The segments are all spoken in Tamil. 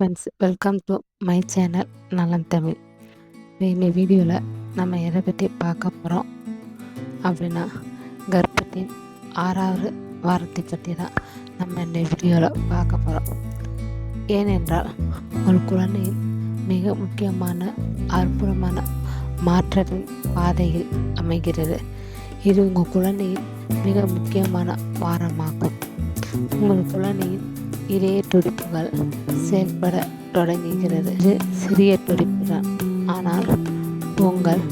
Friends welcome to my channel Nalan Tamil இந்த வீடியோவில் நம்ம எதை பற்றி பார்க்க போகிறோம் அப்படின்னா கர்ப்பத்தின் ஆறாவது வாரத்தை பற்றி தான் நம்ம இந்த வீடியோவில் பார்க்க போகிறோம் ஏனென்றால் ஒரு குழந்தையின் மிக முக்கியமான அற்புதமான மாற்றத்தின் பாதையில் அமைகிறது. இது உங்கள் குழந்தையின் மிக முக்கியமான வாரமாகும் உங்கள் குழந்தையின் இதய துடிப்புகள் செயல்பட தொடங்குகிறது. இது சிறிய துடிப்பு தான் ஆனால் உங்கள்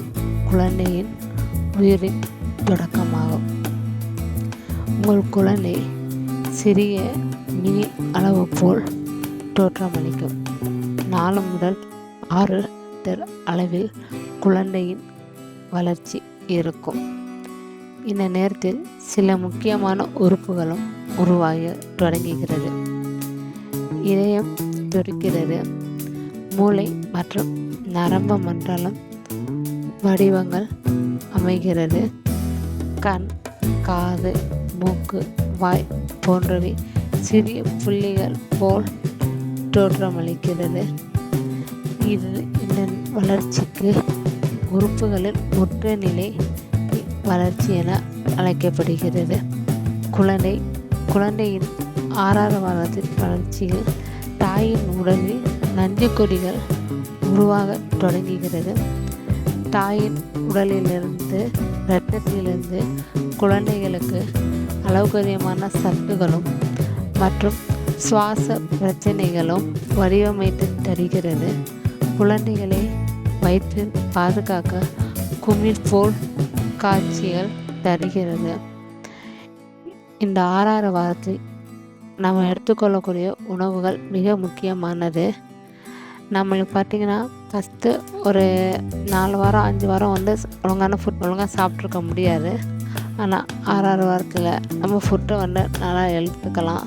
குழந்தையின் உயிரின் தொடக்கமாகும். உங்கள் குழந்தை சிறிய மினி அளவு போல் தோற்றமளிக்கும். நாலு முதல் ஆறு லிட்டர் அளவில் குழந்தையின் வளர்ச்சி இருக்கும். இந்த நேரத்தில் சில முக்கியமான உறுப்புகளும் உருவாக தொடங்குகிறது. இதயம் துடிக்கிறது. மூளை மற்றும் நரம்பு மண்டலம் வடிவங்கள் அமைகிறது. கண் காது மூக்கு வாய் போன்றவை சிறிய புள்ளிகள் போல் தோற்றமளிக்கிறது. இது இந்த வளர்ச்சிக்கு உறுப்புகளில் முற்ற நிலை வளர்ச்சி என அழைக்கப்படுகிறது. குழந்தை குழந்தையின் ஆறாவது வாரத்தின் வளர்ச்சியில் தாயின் உடலில் நஞ்சு கொடிகள் உருவாக தொடங்குகிறது. தாயின் உடலிலிருந்து இரத்தத்திலிருந்து குழந்தைகளுக்கு அளவுக்கதிகமான சத்துகளும் மற்றும் சுவாச பிரச்சனைகளும் வடிவமைத்து தருகிறது. குழந்தைகளை வயிற்றில் பாதுகாக்க குமிழ் போல் காட்சிகள் தருகிறது. இந்த ஆறாறு வாரத்தில் நம்ம எடுத்துக்கொள்ளக்கூடிய உணவுகள் மிக முக்கியமானது. நம்மளுக்கு பார்த்திங்கன்னா ஃபஸ்ட்டு ஒரு நாலு வாரம் அஞ்சு வாரம் வந்து ஒழுங்கான ஃபுட் ஒழுங்காக சாப்பிட்ருக்க முடியாது. ஆனால் ஆறாறு வாரத்தில் நம்ம ஃபுட்டை வந்து நல்லா எடுத்துக்கலாம்.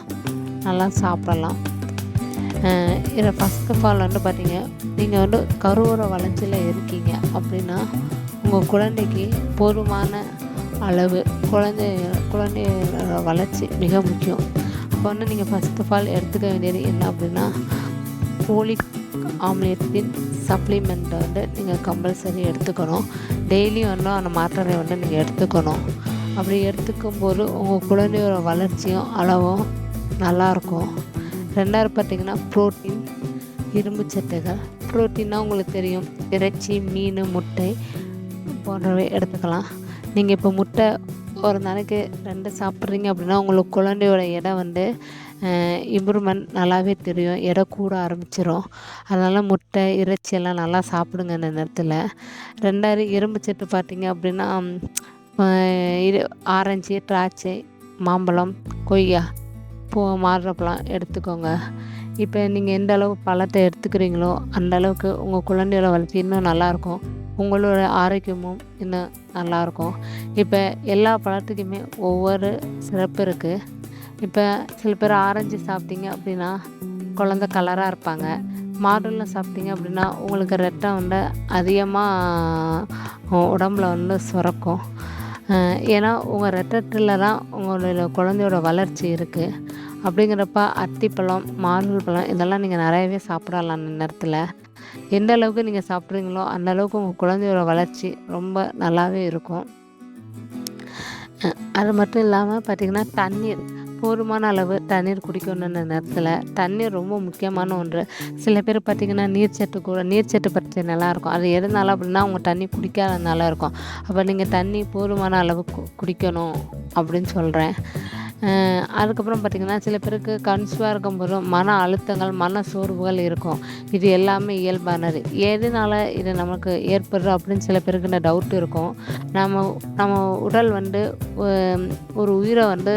நல்லா சாப்பிடலாம். இதில் ஃபஸ்ட் ஆஃப் ஆல் வந்து பார்த்திங்க நீங்கள் வந்து கருவுற வளர்ச்சியில் இருக்கீங்க அப்படின்னா உங்கள் குழந்தைக்கு போதுமான அளவு குழந்தை குழந்தையோட வளர்ச்சி மிக முக்கியம். அப்போ வந்து நீங்கள் ஃபஸ்ட் ஆஃப் ஆல் எடுத்துக்க வேண்டியது என்ன அப்படின்னா போலிக் ஆம்லேத்தின் சப்ளிமெண்ட்டை வந்து நீங்கள் கம்பல்சரி எடுத்துக்கணும். டெய்லியும் வந்து அந்த மாத்திரை வந்து நீங்கள் எடுத்துக்கணும். அப்படி எடுத்துக்கும் போது உங்கள் குழந்தையோட வளர்ச்சியும் அளவும் நல்லாயிருக்கும் ரெண்டாவது பார்த்திங்கன்னா ப்ரோட்டீன் இரும்பு சத்துகள். ப்ரோட்டீன்னா உங்களுக்கு தெரியும். இறைச்சி மீன் முட்டை போன்றவை எடுத்துக்கலாம். நீங்கள் இப்போ முட்டை ஒரு நாளைக்கு ரெண்டு சாப்பிட்றீங்க அப்படின்னா உங்களுக்கு குழந்தையோட எடை வந்து இம்ப்ரூவ்மெண்ட் நல்லாவே தெரியும். எடை கூட ஆரம்பிச்சிடும் அதனால் முட்டை இறைச்சியெல்லாம் நல்லா சாப்பிடுங்க இந்த நேரத்தில். ரெண்டாவது இரும்பு சத்து பார்த்தீங்க அப்படின்னா இது ஆரஞ்சு திராட்சை மாம்பழம் கொய்யா பூ மாறுறப்பெல்லாம் எடுத்துக்கோங்க. இப்போ நீங்கள் எந்த அளவு பழத்தை எடுத்துக்கிறீங்களோ அந்த அளவுக்கு உங்கள் குழந்தையோட வளர்ச்சி இன்னும் நல்லாயிருக்கும் உங்களோட ஆரோக்கியமும் இன்னும் நல்லாயிருக்கும். இப்போ எல்லா பழத்துக்குமே ஒவ்வொரு சிறப்பு இருக்குது இப்போ சில பேர் ஆரஞ்சு சாப்பிட்டீங்க அப்படின்னா குழந்த கலராக இருப்பாங்க. மாடுலாம் சாப்பிட்டீங்க அப்படின்னா உங்களுக்கு ரெட்டம் வந்து அதிகமாக உடம்புல வந்து சுரக்கும். ஏன்னா உங்கள் ரெட்டத்தில் தான் உங்களுடைய குழந்தையோட வளர்ச்சி இருக்குது அப்படிங்கிறப்ப அத்திப்பழம் மாதுளை பழம் இதெல்லாம் நீங்கள் நிறையவே சாப்பிடலாம் அந்த நேரத்தில். எந்த அளவுக்கு நீங்கள் சாப்பிட்றீங்களோ அந்த அளவுக்கு உங்கள் குழந்தையோட வளர்ச்சி ரொம்ப நல்லாவே இருக்கும். அது மட்டும் இல்லாமல் பார்த்திங்கன்னா தண்ணீர் போதுமான அளவு தண்ணீர் குடிக்கணுன்ற நேரத்தில் தண்ணீர் ரொம்ப முக்கியமான ஒன்று. சில பேர் பார்த்திங்கன்னா நீர்ச்சத்து கூட நீர்ச்சத்து பிரச்சனை நல்லாயிருக்கும் அது எதுனால அப்படின்னா அவங்க தண்ணி குடிக்காதனால இருக்கும். அப்போ நீங்கள் தண்ணி போதுமான அளவு குடிக்கணும் அப்படின்னு சொல்கிறேன் அதுக்கப்புறம் பார்த்திங்கன்னா சில பேருக்கு கன்சீவாக இருக்கும்போது மன அழுத்தங்கள் மன சோர்வுகள் இருக்கும். இது எல்லாமே இயல்பானது. எதனால இது நமக்கு ஏற்படுறோம் அப்படின்னு சில பேருக்கு இந்த டவுட் இருக்கும். நம்ம நம்ம உடல் வந்து ஒரு உயிரை வந்து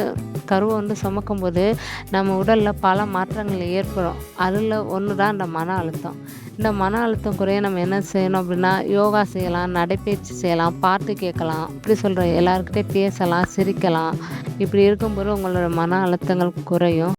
கருவை வந்து சுமக்கும்போது நம்ம உடலில் பல மாற்றங்கள் ஏற்படும். அதில் ஒன்று தான் இந்த மன அழுத்தம். இந்த மன அழுத்தம் குறைய நம்ம என்ன செய்யணும் அப்படின்னா யோகா செய்யலாம் நடைப்பயிற்சி செய்யலாம் பாட்டு கேட்கலாம் இப்படி சொல்கிற எல்லாருக்கிட்டே பேசலாம் சிரிக்கலாம். இப்படி இருக்கும்போது உங்களோட மன அழுத்தங்கள் குறையும்.